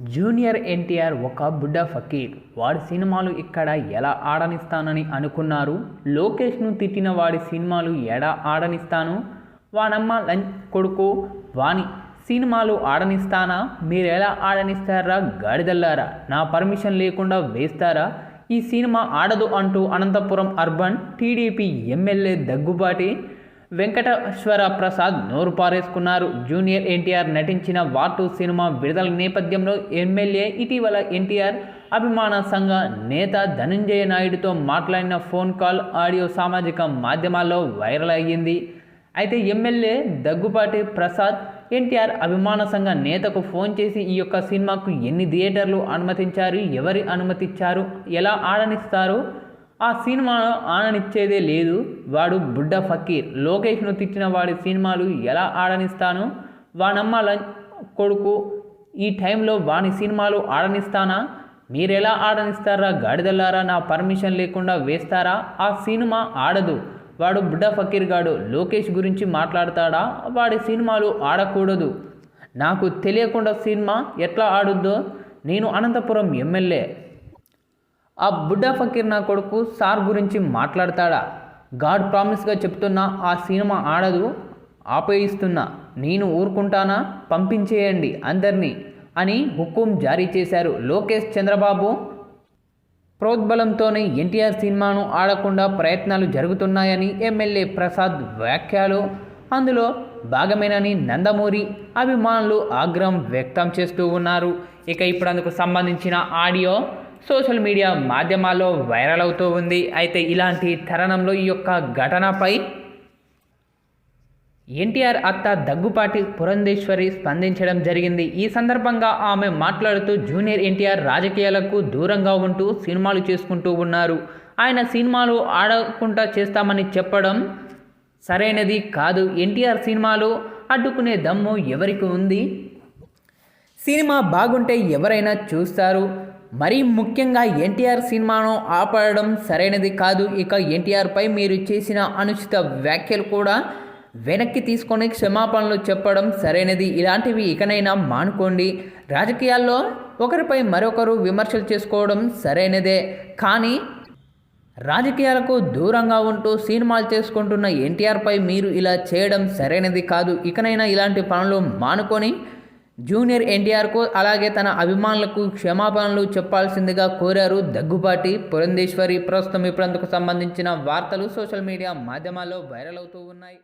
Junior NTR ఒక బుడ్డ ఫకీర్. వాడి సినిమాలు ఇక్కడ ఎలా ఆడనిస్తానని అనుకున్నారు? లోకేష్ను తిట్టిన వాడి సినిమాలు ఎడా ఆడనిస్తాను? వానమ్మ లంచ్ కొడుకు వాని సినిమాలు ఆడనిస్తానా? మీరు ఎలా ఆడనిస్తారా? గాడిదల్లారా? నా పర్మిషన్ లేకుండా వేస్తారా? ఈ సినిమా ఆడదు అంటూ Anantapuram urban TDP MLA Daggubati Venkateswara Prasad నోరు పారేసుకున్నారు. జూనియర్ ఎన్టీఆర్ నటించిన వాటు సినిమా విడుదల నేపథ్యంలో ఎమ్మెల్యే ఇటీవల ఎన్టీఆర్ అభిమాన సంఘ నేత ధనంజయ నాయుడుతో మాట్లాడిన ఫోన్ కాల్ ఆడియో సామాజిక మాధ్యమాల్లో వైరల్ అయ్యింది. అయితే ఎమ్మెల్యే దగ్గుపాటి ప్రసాద్ ఎన్టీఆర్ అభిమాన సంఘ నేతకు ఫోన్ చేసి ఈ యొక్క సినిమాకు ఎన్ని థియేటర్లు అనుమతించారు? ఎవరి అనుమతిచ్చారు? ఎలా ఆడనిస్తారు? ఆ సినిమా ఆడనిచ్చేదే లేదు. వాడు బుడ్డ ఫకీర్. లోకేష్ను తిట్టిన వాడి సినిమాలు ఎలా ఆడనిస్తాను? వానమ్మ కొడుకు ఈ టైంలో వాని సినిమాలు ఆడనిస్తానా? మీరెలా ఆడనిస్తారా? గాడిదల్లారా నా పర్మిషన్ లేకుండా వేస్తారా? ఆ సినిమా ఆడదు. వాడు బుడ్డ ఫకీర్ గాడు. లోకేష్ గురించి మాట్లాడతాడా? వాడి సినిమాలు ఆడకూడదు. నాకు తెలియకుండా సినిమా ఎట్లా ఆడుద్దో? నేను అనంతపురం ఎమ్మెల్యే. ఆ బుడ్డా ఫకీర్ నా కొడుకు సార్ గురించి మాట్లాడతాడా? గాడ్ ప్రామిస్గా చెప్తున్నా ఆ సినిమా ఆడదు ఆపేయిస్తున్నా. నేను ఊరుకుంటానా? పంపించేయండి అందరినీ అని హుకుం జారీ చేశారు లోకేష్ చంద్రబాబు. ప్రోద్బలంతోనే ఎన్టీఆర్ సినిమాను ఆడకుండా ప్రయత్నాలు జరుగుతున్నాయని ఎమ్మెల్యే ప్రసాద్ వ్యాఖ్యలు. అందులో భాగమేనని నందమూరి అభిమానులు ఆగ్రహం వ్యక్తం చేస్తూ ఉన్నారు. ఇక ఇప్పుడు అందుకు సంబంధించిన ఆడియో సోషల్ మీడియా మాధ్యమాల్లో వైరల్ అవుతూ ఉంది. అయితే ఇలాంటి తరుణంలో ఈ యొక్క ఘటనపై ఎన్టీఆర్ అత్త దగ్గుపాటి పురంధేశ్వరి స్పందించడం జరిగింది. ఈ సందర్భంగా ఆమె మాట్లాడుతూ జూనియర్ ఎన్టీఆర్ రాజకీయాలకు దూరంగా ఉంటూ సినిమాలు చేసుకుంటూ ఉన్నారు. ఆయన సినిమాలు ఆడకుండా చేస్తామని చెప్పడం సరైనది కాదు. ఎన్టీఆర్ సినిమాలు అడ్డుకునే దమ్ము ఎవరికి ఉంది? సినిమా బాగుంటే ఎవరైనా చూస్తారు. మరీ ముఖ్యంగా ఎన్టీఆర్ సినిమాను ఆపడడం సరైనది కాదు. ఇక ఎన్టీఆర్పై మీరు చేసిన అనుచిత వ్యాఖ్యలు కూడా వెనక్కి తీసుకొని క్షమాపణలు చెప్పడం సరైనది. ఇలాంటివి ఇకనైనా మానుకోండి. రాజకీయాల్లో ఒకరిపై మరొకరు విమర్శలు చేసుకోవడం సరైనదే. కానీ రాజకీయాలకు దూరంగా ఉంటూ సినిమాలు చేసుకుంటున్న ఎన్టీఆర్పై మీరు ఇలా చేయడం సరైనది కాదు. ఇకనైనా ఇలాంటి పనులు మానుకొని జూనియర్ ఎన్టీఆర్కు అలాగే తన అభిమానులకు క్షమాపణలు చెప్పాల్సిందిగా కోరారు దగ్గుబాటి. పురంధేశ్వరి ప్రస్తుతం ఇప్పుడు సంబంధించిన వార్తలు సోషల్ మీడియా మాధ్యమాల్లో వైరల్ అవుతూ ఉన్నాయి.